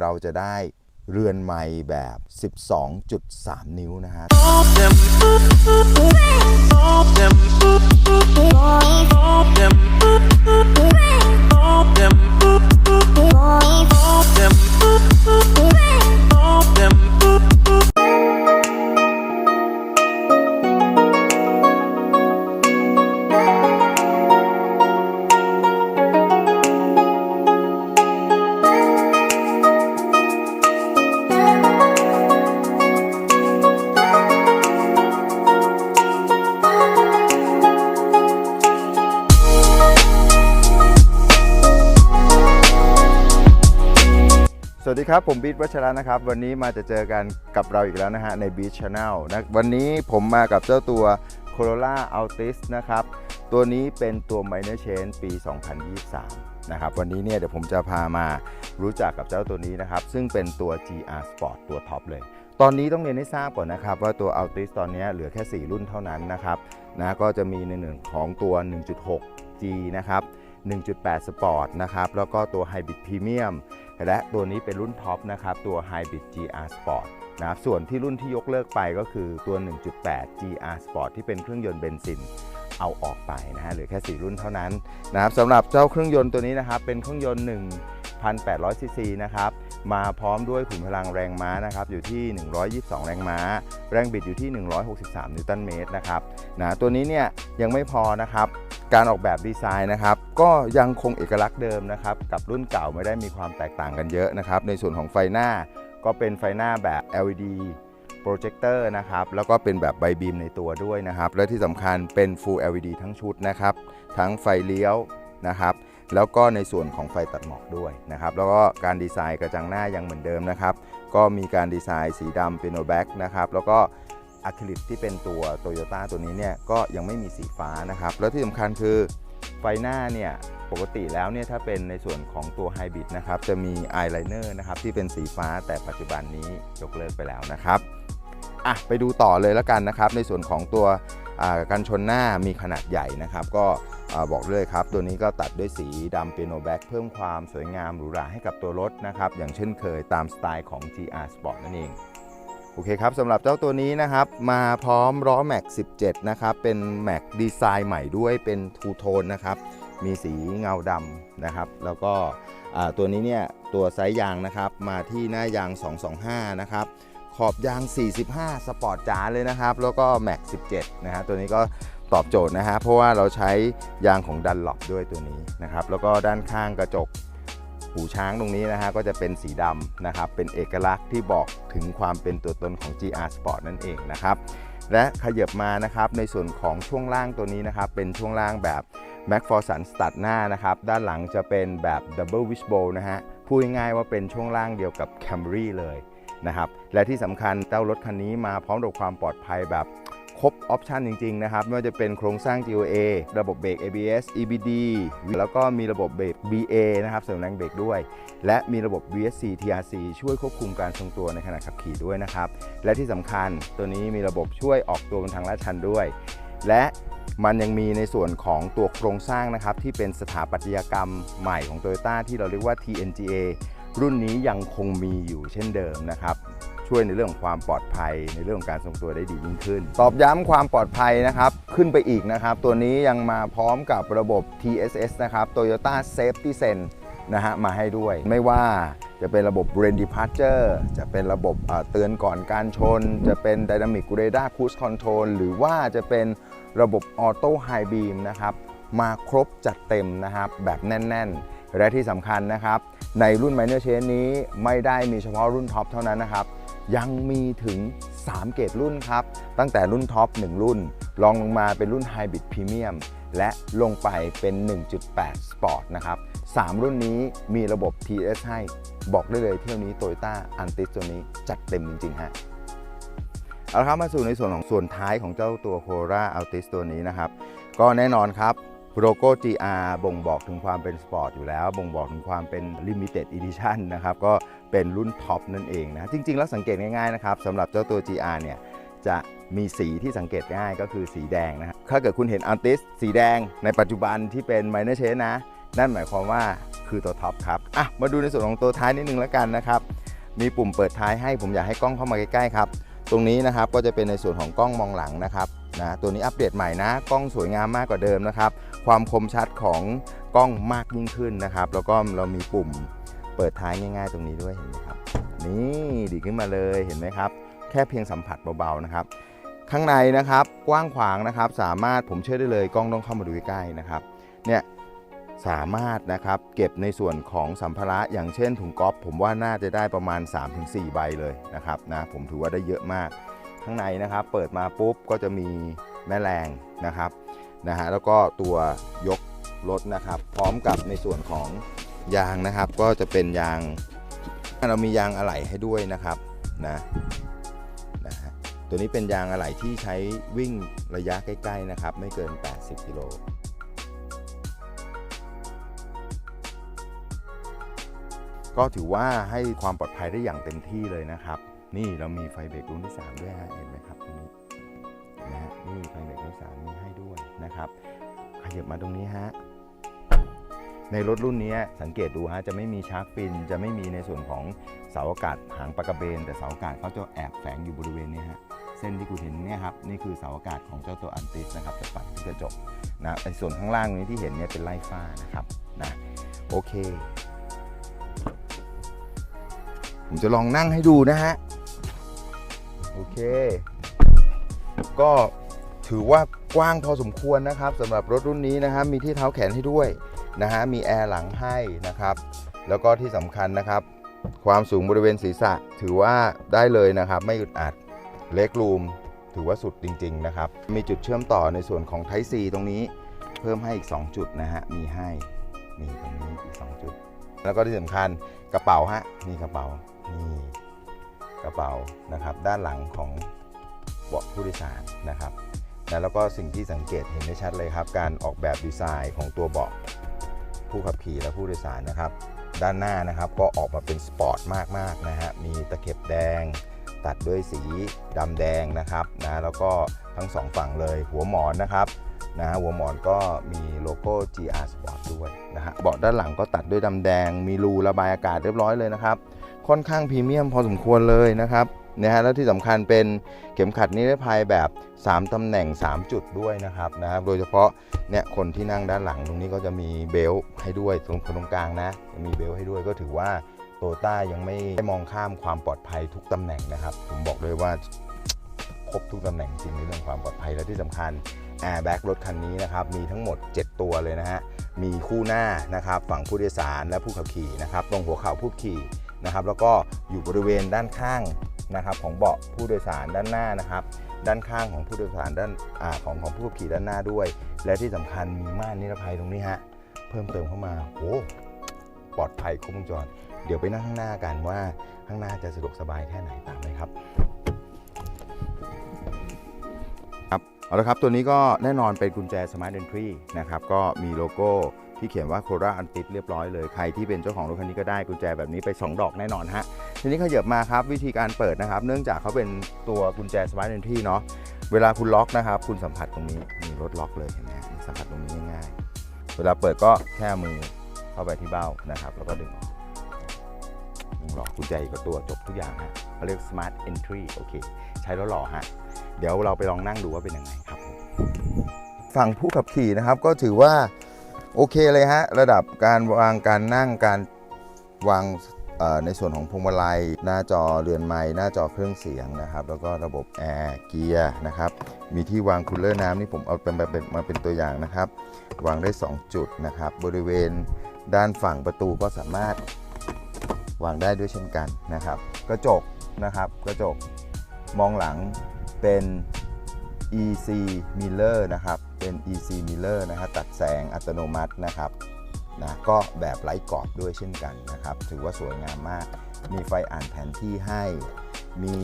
เราจะได้เรือนไม้แบบ 12.3 นิ้วนะฮะเครับ ผมบีทวัชระนะครับ วันนี้มาจะเจอกันกับเราอีกแล้วนะฮะ ใน Beat Channel นะวันนี้ผมมากับเจ้าตัว Corolla Altis นะครับ ตัวนี้เป็นตัว Minor Change ปี 2023 นะครับ วันนี้เนี่ยเดี๋ยวผมจะพามารู้จักกับเจ้าตัวนี้นะครับ ซึ่งเป็นตัว GR Sport ตัวท็อปเลย ตอนนี้ต้องเรียนให้ทราบก่อนนะครับ ว่าตัว Altis ตอนนี้เหลือแค่ 4 รุ่นเท่านั้นนะครับนะก็จะมีในหนึ่งของตัว 1.6 G นะครับ 1.8 Sport นะครับแล้วก็ตัว Hybrid Premium และตัวนี้เป็นรุ่นท็อปนะครับตัว Hybrid GR Sport นะครับส่วนที่รุ่นที่ยกเลิกไปก็คือตัว 1.8 GR Sport ที่เป็นเครื่องยนต์เบนซินเอาออกไปนะฮะเหลือแค่ 4 รุ่นเท่านั้นนะครับสำหรับเจ้าเครื่องยนต์ตัวนี้นะครับเป็นเครื่องยนต์ 1,800ซีซีนะครับมาพร้อมด้วยขุนพลังแรงม้านะครับอยู่ที่ 122 แรงม้า แรงบิดอยู่ที่ 163 นิวตันเมตรนะครับนะตัวนี้เนี่ยยังไม่พอนะครับ การออกแบบดีไซน์นะครับ ก็ยังคงเอกลักษณ์เดิมนะครับ กับรุ่นเก่าไม่ได้มีความแตกต่างกันเยอะนะครับ ในส่วนของไฟหน้าก็เป็นไฟหน้าแบบ LED โปรเจคเตอร์นะครับ แล้วก็เป็นแบบใบบีมในตัวด้วยนะครับ และที่สำคัญเป็น Full LED ทั้งชุดนะครับ ทั้งไฟเลี้ยวนะครับ แล้วก็ในส่วนของไฟตัดหมอกด้วยนะครับ แล้วก็การดีไซน์กระจังหน้ายังเหมือนเดิมนะครับ ก็มีการดีไซน์สีดำเป็นโนแบ็กนะครับ แล้วก็ อะคริลิกที่เป็นตัวโตโยต้าตัวนี้เนี่ยก็ยังไม่มีสีฟ้านะครับ แล้วที่สำคัญคือไฟหน้าเนี่ยปกติแล้วเนี่ยถ้าเป็นในส่วนของตัวไฮบริดนะครับจะมีอายไลเนอร์นะครับที่เป็นสีฟ้าแต่ปัจจุบันนี้ยกเลิกไปแล้วนะครับอะไปดูต่อเลยแล้วกันนะครับ ในส่วนของตัวกันชนหน้ามีขนาดใหญ่นะครับ ก็บอกเลยครับ ตัวนี้ก็ตัดด้วยสีดำเปียโนแบ็กเพิ่มความสวยงามหรูหราให้กับตัวรถนะครับ อย่างเช่นเคยตามสไตล์ของ GR Sport นั่นเอง โอเคครับสำหรับเจ้าตัวนี้นะครับ มาพร้อมล้อแม็ก 17 นะครับ เป็นแม็กดีไซน์ใหม่ด้วยเป็นทูโทนนะครับ มีสีเงาดำนะครับ แล้วก็ตัวนี้เนี่ย ตัวไซส์ยางนะครับ มาที่หน้ายาง 225 นะครับ ขอบยาง 45 สปอร์ตจ๋าเลยนะครับ แล้วก็แม็ก 17 นะฮะตัวนี้ก็ตอบโจทย์นะฮะเพราะว่าเราใช้ยางของดันหลบด้วยตัวนี้นะครับ แล้วก็ด้านข้างกระจก หูช้างตรงนี้นะฮะก็จะเป็นสีดำนะครับ เป็นเอกลักษณ์ที่บอกถึงความเป็นตัวตนของ GR Sport นั่นเองนะครับ และขยับมานะครับในส่วนของช่วงล่างตัวนี้นะครับ เป็นช่วงล่างแบบ m a c f o r s o n สตัดหน้านะครับ ด้านหลังจะเป็นแบบ Double Wishbone นะฮะพูดง่ายๆว่าเป็นช่วงล่างเดียวกับ Camry เลยนะครับ และที่สำคัญเจ้ารถคันนี้มาพร้อมกับความปลอดภัยแบบ ครบออปชันจริง ๆ นะครับ ไม่ว่าจะเป็นโครงสร้าง GOA ระบบเบรก ABS EBD แล้วก็มีระบบเบรก BA นะครับเสริมแรงเบรกด้วย และมีระบบ VSC TRC ช่วยควบคุมการทรงตัวในขณะขับขี่ด้วยนะครับ และที่สำคัญตัวนี้มีระบบช่วยออกตัวบนทางลาดชันด้วย และมันยังมีในส่วนของตัวโครงสร้างนะครับ ที่เป็นสถาปัตยกรรมใหม่ของ Toyota ที่เราเรียกว่า TNGA รุ่นนี้ยังคงมีอยู่เช่นเดิมนะครับ ช่วยในเรื่องของความปลอดภัย ในเรื่องของการทรงตัวได้ดียิ่งขึ้น ตอบย้ำความปลอดภัยนะครับ ขึ้นไปอีกนะครับ ตัวนี้ยังมาพร้อมกับระบบ TSS นะครับ Toyota Safety Sense นะฮะมาให้ด้วยไม่ว่าจะเป็นระบบ Rain Departure จะเป็นระบบเอ่อเตือนก่อนการชน จะเป็น Dynamic Radar Cruise Control หรือว่าจะเป็นระบบ Auto High Beam นะครับ มาครบจัดเต็มนะครับ แบบแน่น ๆ และที่สำคัญนะครับ ในรุ่น Minor Change นี้ไม่ได้มีเฉพาะรุ่นท็อปเท่านั้นนะครับ ยังมีถึง 3 เกรดรุ่นครับ ตั้งแต่รุ่นท็อป 1 รุ่นรองลงมาเป็นรุ่น Hybrid Premium และลงไปเป็น 1.8 Sport นะครับ 3 รุ่นนี้มีระบบ TS ให้ บอกได้เลยเที่ยวนี้ Toyota Antis ตัวนี้จัดเต็มจริงๆฮะเอาละครับมาสู่ในส่วนของส่วนท้ายของเจ้าตัว Corolla Altis ตัวนี้นะครับ ก็แน่นอนครับโลโก้ GR บ่งบอกถึงความเป็นสปอร์ตอยู่แล้ว บ่งบอกถึงความเป็น Limited Edition นะครับ ก็ เป็นรุ่นท็อปนั่นเองนะจริง ๆ แล้วสังเกตง่ายๆนะครับสำหรับเจ้าตัว GR เนี่ยจะมีสีที่สังเกตง่ายก็คือสีแดงนะครับถ้าเกิดคุณเห็น Altis สีแดงในปัจจุบันที่เป็น Minor Change นะ นั่นหมายความว่าคือตัวท็อปครับอะมาดูในส่วนของตัวท้ายนิดนึงแล้วกันนะครับมีปุ่มเปิดท้ายให้ผมอยากให้กล้องเข้ามาใกล้ๆครับตรงนี้นะครับก็จะเป็นในส่วนของกล้องมองหลังนะครับนะตัวนี้อัปเดตใหม่นะ กล้องสวยงามมากกว่าเดิมนะครับ ความคมชัดของกล้องมากยิ่งขึ้นนะครับ แล้วก็เรามีปุ่ม เปิดท้ายง่ายๆตรงนี้ด้วยเห็นไหมครับ นี่ดีขึ้นมาเลยเห็นไหมครับ แค่เพียงสัมผัสเบาๆนะครับ ข้างในนะครับกว้างขวางนะครับ สามารถผมเชื่อได้เลยกล้องต้องเข้ามาดูใกล้ๆนะครับ เนี่ยสามารถนะครับเก็บในส่วนของสัมภาระอย่างเช่นถุงก๊อฟผมว่าน่าจะได้ประมาณ 3-4 ใบเลยนะครับนะผมถือว่าได้เยอะมาก ข้างในนะครับ เปิดมาปุ๊บก็จะมีแม่แรงนะครับนะฮะแล้วก็ตัวยกรถนะครับ พร้อมกับในส่วนของ ยางนะครับก็จะเป็นยางเรามียางอะไหล่ให้ด้วยนะครับนะนะฮะตัวนี้เป็นยางอะไหล่ที่ใช้วิ่งระยะใกล้ๆนะครับ ไม่เกิน 80กิโลก็ถือว่าให้ความปลอดภัยได้อย่างเต็มที่เลยนะครับ นี่เรามีไฟเบรกรุ่นที่ 3 ด้วยฮะเห็นไหมครับตรงนี้นะฮะนี่ไฟเบรกรุ่นที่3มีให้ด้วยนะครับขยับมาตรงนี้ฮะ ในรถรุ่นนี้สังเกตดูฮะจะไม่มีชาร์กปินจะไม่มีในส่วนของเสาอากาศหางปลากระเบน แต่เสาอากาศเขาจะแอบแฝงอยู่บริเวณนี้ฮะเส้นที่คุณเห็นเนี่ยครับนี่คือเสาอากาศของเจ้าตัวอันติสนะครับจะปักที่กระจกนะในส่วนข้างล่างนี้ที่เห็นเนี่ยเป็นไล่ฟ้านะครับนะโอเค ผมจะลองนั่งให้ดูนะฮะโอเค ก็ถือว่ากว้างพอสมควรนะครับสำหรับรถรุ่นนี้นะครับมีที่เท้าแขนให้ด้วย นะฮะมีแอร์หลังให้นะครับ แล้วก็ที่สำคัญนะครับ ความสูงบริเวณศีรษะถือว่าได้เลยนะครับ ไม่อึดอัดเล็กรูมถือว่าสุดจริง ๆ นะครับ มีจุดเชื่อมต่อในส่วนของ Type C ตรงนี้เพิ่มให้อีก 2 จุดนะฮะ มีให้นี่ตรงนี้อีก 2 จุด แล้วก็ที่สำคัญกระเป๋าฮะนี่กระเป๋านี่กระเป๋านะครับ ด้านหลังของเบาะผู้โดยสารนะครับแล้วก็สิ่งที่สังเกตเห็นได้ชัดเลยครับ การออกแบบดีไซน์ของตัวเบาะ ผู้ขับขี่และผู้โดยสารนะครับ ด้านหน้านะครับก็ออกมาเป็นสปอร์ตมากๆนะฮะมีตะเข็บแดง ตัดด้วยสีดำแดงนะครับนะแล้วก็ทั้งสองฝั่งเลยหัวหมอนนะครับนะหัวหมอนก็มีโลโก้ GR Sport ด้วยนะฮะเบาะด้านหลังก็ตัดด้วยดำแดง มีรูระบายอากาศเรียบร้อยเลยนะครับ ค่อนข้างพรีเมียมพอสมควรเลยนะครับ นะฮะแล้วที่สำคัญเป็นเข็มขัดนิรภัยแบบ 3ตำแหน่ง 3 จุดด้วยนะครับนะครับ โดยเฉพาะเนี่ยคนที่นั่งด้านหลังตรงนี้ก็จะมีเบลต์ให้ด้วยตรงตรงกลางนะจะมีเบลต์ให้ด้วยก็ถือว่าโตต้ายังไม่ได้มองข้ามความปลอดภัยทุกตำแหน่งนะครับ ผมบอกเลยว่าครบทุกตำแหน่งจริงในเรื่องความปลอดภัยและที่สำคัญแอร์แบ็กรถคันนี้นะครับมีทั้งหมด 7 ตัวเลยนะฮะมีคู่หน้านะครับฝั่งผู้โดยสารและผู้ขับขี่นะครับตรงหัวเข่าผู้ขี่นะครับแล้วก็อยู่บริเวณด้านข้าง นะครับของเบาะผู้โดยสารด้านหน้านะครับ ด้านข้างของผู้โดยสารด้านอาของของผู้ขับขี่ด้านหน้าด้วย และที่สำคัญมีม่านนิรภัยตรงนี้ฮะเพิ่มเติมเข้ามาโอ้ปลอดภัยครบวงจร เดี๋ยวไปนั่งข้างหน้ากันว่าข้างหน้าจะสะดวกสบายแค่ไหนตามเลยครับครับเอาละครับตัวนี้ก็แน่นอนเป็นกุญแจ Smart Entry นะครับก็มีโลโก้ ที่เขียนว่า c o r a u n t i t เรียบร้อยเลย ใครที่เป็นเจ้าของรถคันนี้ก็ได้กุญแจแบบนี้ไป 2 ดอกแน่นอนฮะ ทีนี้ขยับมาครับวิธีการเปิดนะครับ เนื่องจากเขาเป็นตัวกุญแจ Smart Entry เนาะ เวลาคุณล็อกนะครับ คุณสัมผัสตรงนี้มีรถล็อกเลยเห็นไหมสัมผัสตรงนี้ง่ายๆเวลาเปิดก็แค่มือเข้าไปที่เบ้านะครับ แล้วก็ดึงออกดึงหลอกกุญแจอีกกับตัวจบทุกอย่างฮะเขาเรียก Smart Entry โอเค ใช้แล้วหล่อฮะ เดี๋ยวเราไปลองนั่งดูว่าเป็นยังไงครับ ฝั่งผู้ขับขี่นะครับก็ถือว่า โอเคเลยฮะ ระดับการวางการนั่งการวางในส่วนของพวงมาลัย หน้าจอเรือนไม้หน้าจอเครื่องเสียงนะครับ แล้วก็ระบบแอร์เกียร์นะครับ มีที่วางคูลเลอร์น้ำนี่ผมเอาเป็นมาเป็นมาเป็นตัวอย่างนะครับ วางได้ 2 จุดนะครับ บริเวณด้านฝั่งประตูก็สามารถวางได้ด้วยเช่นกันนะครับ กระจกนะครับกระจกมองหลังเป็น EC Mirror นะครับ เป็น EC Mirror นะครับตัดแสงอัตโนมัตินะครับนะก็แบบไร้กรอบด้วยเช่นกันนะครับ ถือว่าสวยงามมาก มีไฟอ่านแผนที่ให้ มี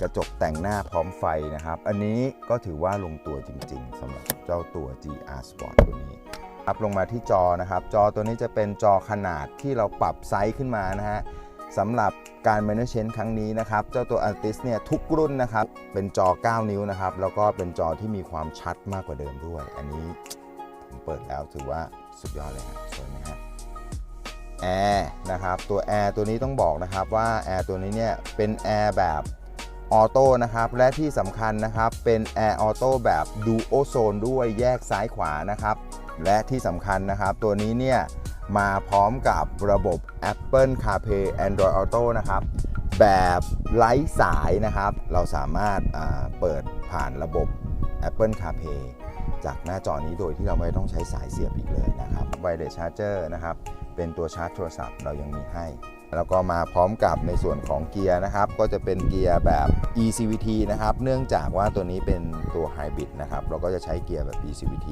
กระจกแต่งหน้าพร้อมไฟนะครับ อันนี้ก็ถือว่าลงตัวจริง ๆสำหรับเจ้าตัว GR Sport ตัวนี้อัพลงมาที่จอนะครับ จอตัวนี้จะเป็นจอขนาดที่เราปรับไซส์ขึ้นมานะฮะ สำหรับการ management ครั้งนี้นะครับ เจ้าตัว Altis เนี่ยทุกรุ่นนะครับ เป็นจอ 9 นิ้วนะครับ แล้วก็เป็นจอที่มีความชัดมากกว่าเดิมด้วย อันนี้ผมเปิดแล้วถือว่าสุดยอดเลยฮะสวยไหมฮะแอร์นะครับ ตัวแอร์ตัวนี้ต้องบอกนะครับว่าแอร์ตัวนี้เนี่ยเป็นแอร์แบบออโต้นะครับ และที่สำคัญนะครับเป็นแอร์ออโต้แบบดูโอโซนด้วยแยกซ้ายขวานะครับ และที่สำคัญนะครับ ตัวนี้เนี่ย มาพร้อมกับระบบ Apple CarPlay Android Auto นะครับ แบบไร้สายนะครับ เราสามารถเปิดผ่านระบบ Apple CarPlay จากหน้าจอนี้โดยที่เราไม่ต้องใช้สายเสียบอีกเลยนะครับ Wireless Charger นะครับ เป็นตัวชาร์จโทรศัพท์เรายังมีให้ แล้วก็มาพร้อมกับในส่วนของเกียร์นะครับ ก็จะเป็นเกียร์แบบ eCVT นะครับ เนื่องจากว่าตัวนี้เป็นตัวไฮบริดนะครับ เราก็จะใช้เกียร์แบบ eCVT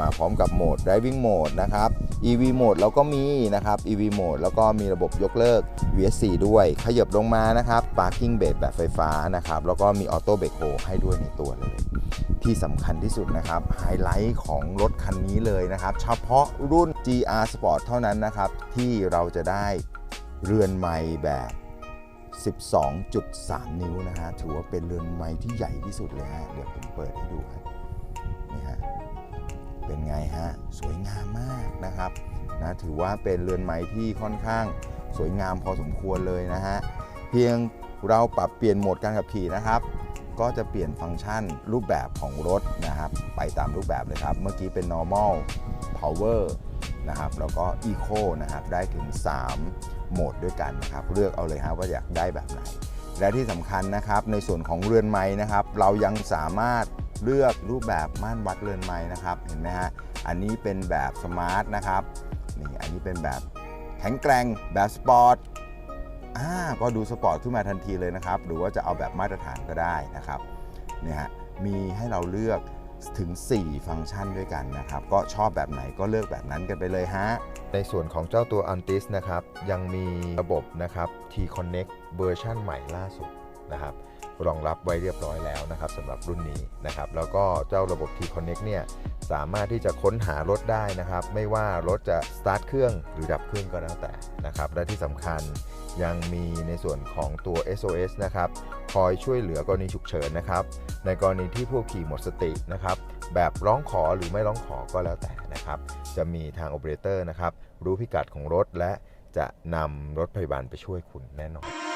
มาพร้อมกับโหมด driving mode นะครับ EV mode เราก็มีนะครับ EV mode แล้วก็มีระบบยกเลิก VSC ด้วย ขยับลงมานะครับ parking brake แบบไฟฟ้านะครับ แล้วก็มี auto brake hold ให้ด้วยในตัวเลย ที่สำคัญที่สุดนะครับ ไฮไลท์ของรถคันนี้เลยนะครับ เฉพาะรุ่น GR Sport เท่านั้นนะครับ ที่เราจะได้ เรือนไม้แบบ 12.3 นิ้วนะฮะ ถือว่าเป็นเรือนไม้ที่ใหญ่ที่สุดเลยฮะ เดี๋ยวผมเปิดให้ดูครับนี่ฮะ เป็นไงฮะ สวยงามมากนะครับ นะ ถือว่าเป็นเรือนไม้ที่ค่อนข้างสวยงามพอสมควรเลยนะฮะ เพียงเราปรับเปลี่ยนโหมดการขับขี่นะครับก็จะเปลี่ยนฟังก์ชันรูปแบบของรถนะครับ ไปตามรูปแบบเลยครับ เมื่อกี้เป็น normal power นะครับแล้วก็ eco นะครับได้ถึง 3 โหมดด้วยกันนะครับเลือกเอาเลยฮะว่าอยากได้แบบไหน และที่สำคัญนะครับในส่วนของเรือนไม้นะครับ เรายังสามารถเลือกรูปแบบม่านวัดเรือนไม้นะครับเห็นไหมฮะอันนี้เป็นแบบสมาร์ทนะครับนี่อันนี้เป็นแบบแข็งแกร่งแบบสปอร์ตอ่าก็ดูสปอร์ตขึ้นมาทันทีเลยนะครับ หรือว่าจะเอาแบบมาตรฐานก็ได้นะครับเนี่ยฮะมีให้เราเลือก ถึง 4 ฟังก์ชันด้วยกันนะครับ ก็ชอบแบบไหนก็เลือกแบบนั้นกันไปเลยฮะ ในส่วนของเจ้าตัว Antis นะครับ ยังมีระบบนะครับ T-Connect เวอร์ชันใหม่ล่าสุดนะครับ รองรับไว้เรียบร้อยแล้วนะครับสำหรับรุ่นนี้นะครับแล้วก็เจ้าระบบ T-Connect เนี่ยสามารถที่จะค้นหารถได้นะครับ ไม่ว่ารถจะสตาร์ทเครื่องหรือดับเครื่องก็แล้วแต่นะครับและที่สำคัญยังมีในส่วนของตัว SOS นะครับคอยช่วยเหลือกรณีฉุกเฉินนะครับ ในกรณีที่ผู้ขี่หมดสตินะครับ แบบร้องขอหรือไม่ร้องขอก็แล้วแต่นะครับ จะมีทางโอเปอเรเตอร์นะครับ รู้พิกัดของรถและจะนำรถพยาบาลไปช่วยคุณแน่นอน